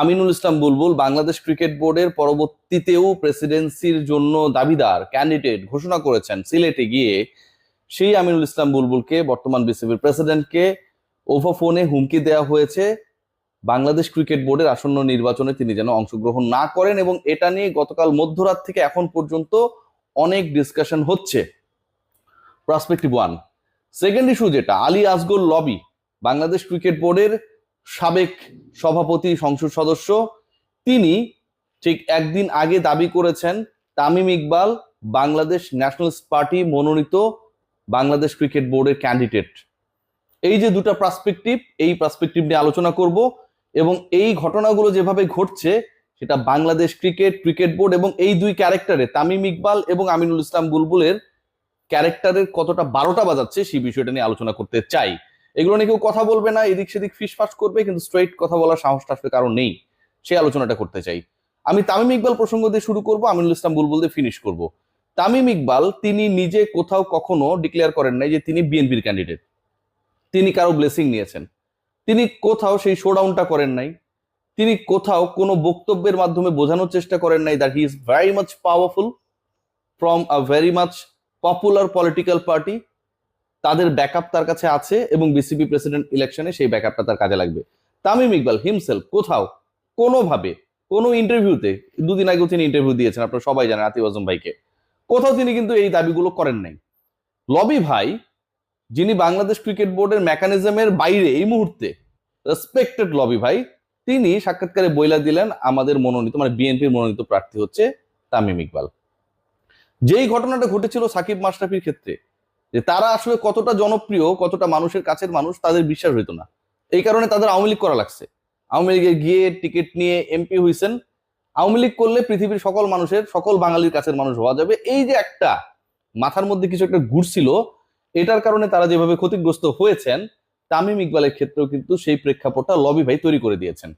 Aminul Islam Bulbul Bangladesh cricket বোর্ডের পরবর্তীতেও প্রেসিডেন্সির জন্য দাবিদার ক্যান্ডিডেট ঘোষণা করেছেন সিলেটে গিয়ে। সেই আমিনুল ইসলাম বুলবুলকে, বর্তমান বিসিবির প্রেসিডেন্টকে ওভাফোনে হুমকি দেওয়া হয়েছে। বাংলাদেশ ক্রিকেট বোর্ডের আসন্ন নির্বাচনে তিনি যেন অংশগ্রহণ না করেন এবং এটা নিয়ে গতকাল মধ্যরাত থেকে এখন পর্যন্ত অনেক ডিসকাশন হচ্ছে। প্রসপেক্টিভ ওয়ান সেকেন্ড ইস্যু যেটা, আলী আসগর লবি বাংলাদেশ ক্রিকেট বোর্ডের সাবেক সভাপতি সংসদ সদস্য। তিনি ঠিক একদিন আগে দাবি করেছেন, তামিম ইকবাল বাংলাদেশ ন্যাশনাল পার্টি মনোনীত বাংলাদেশ ক্রিকেট বোর্ডের ক্যান্ডিডেট। এই যে দুটো পার্সপেক্টিভ এই পার্সপেক্টিভ নিয়ে আলোচনা করব এবং এই ঘটনাগুলো যেভাবে ঘটছে, সেটা বাংলাদেশ ক্রিকেট ক্রিকেট বোর্ড এবং এই দুই ক্যারেক্টারে তামিম ইকবাল এবং আমিনুল ইসলাম বুলবুলের ক্যারেক্টারের কতটা বারোটা বাজাচ্ছে, সেই বিষয়টা নিয়ে আলোচনা করতে চাই। এগুলো নিয়ে কেউ কথা বলবে না, এদিক সেদিক ফিসফাস করবে, কিন্তু স্ট্রেইট কথা বলার সাহসটা আসলে কারণ নেই। সেই আলোচনাটা করতে চাই। আমি তামিম ইকবাল প্রসঙ্গ দিয়ে শুরু করব, আমিনুল ইসলাম বুলবুল দিয়ে ফিনিশ করব। তামিম ইকবাল, তিনি নিজে কোথাও কখনো ডিক্লেয়ার করেন নাই যে তিনি বিএনপির ক্যান্ডিডেট তিনি কারও ব্লেসিং নিয়েছেন। তিনি কোথাও সেই শোডাউনটা করেন নাই। তিনি কোথাও কোনো বক্তব্যের মাধ্যমে বোঝানোর চেষ্টা করেন নাই that he is very much powerful from a very much popular political party তাদের ব্যাকআপ তার কাছে আছে এবং বিসিবি প্রেসিডেন্ট ইলেকশনে সেই ব্যাকআপটা তার কাজে লাগবে। তামিম ইকবাল হিমসেল কোথাও, কোনোভাবে, কোনো ইন্টারভিউতে দুদিন আগেও তিনি ইন্টারভিউ দিয়েছেন, আপনারা সবাই জানেন আতিফ আজম ভাইকে, কোথাও তিনি কিন্তু এই দাবিগুলো করেন নাই। লবি ভাই, যিনি বাংলাদেশ ক্রিকেট বোর্ডের মেকানিজমের বাইরে এই মুহূর্তে রেসপেক্টেড লবি ভাই, তিনি সাক্ষাৎকারে বইলা দিলেন, আমাদের মনোনীত মানে বিএনপির মনোনীত প্রার্থী হচ্ছে তামিম ইকবাল। যেই ঘটনাটা ঘটেছিল সাকিব মাশরাফির ক্ষেত্রে যে তারা আসলে কতটা জনপ্রিয়, কতটা মানুষের কাছের মানুষ তাদের বিশ্বাস হইতো না। এই কারণে তাদের আওয়ামী লীগ করা লাগছে। আওয়ামী লীগে গিয়ে টিকিট নিয়ে এমপি হইছেন। আওয়ামী লীগ করলে পৃথিবীর সকল মানুষের, সকল বাঙালির কাছের মানুষ হওয়া যাবে। এই যে একটা মাথার মধ্যে কিছু একটা ঘুরছিল এটার কারণে তারা যেভাবে ক্ষতিগ্রস্ত হয়েছেন, তামিম ইকবালের ক্ষেত্রেও কিন্তু সেই প্রেক্ষাপটটা লবি ভাই তৈরি করে দিয়েছেন।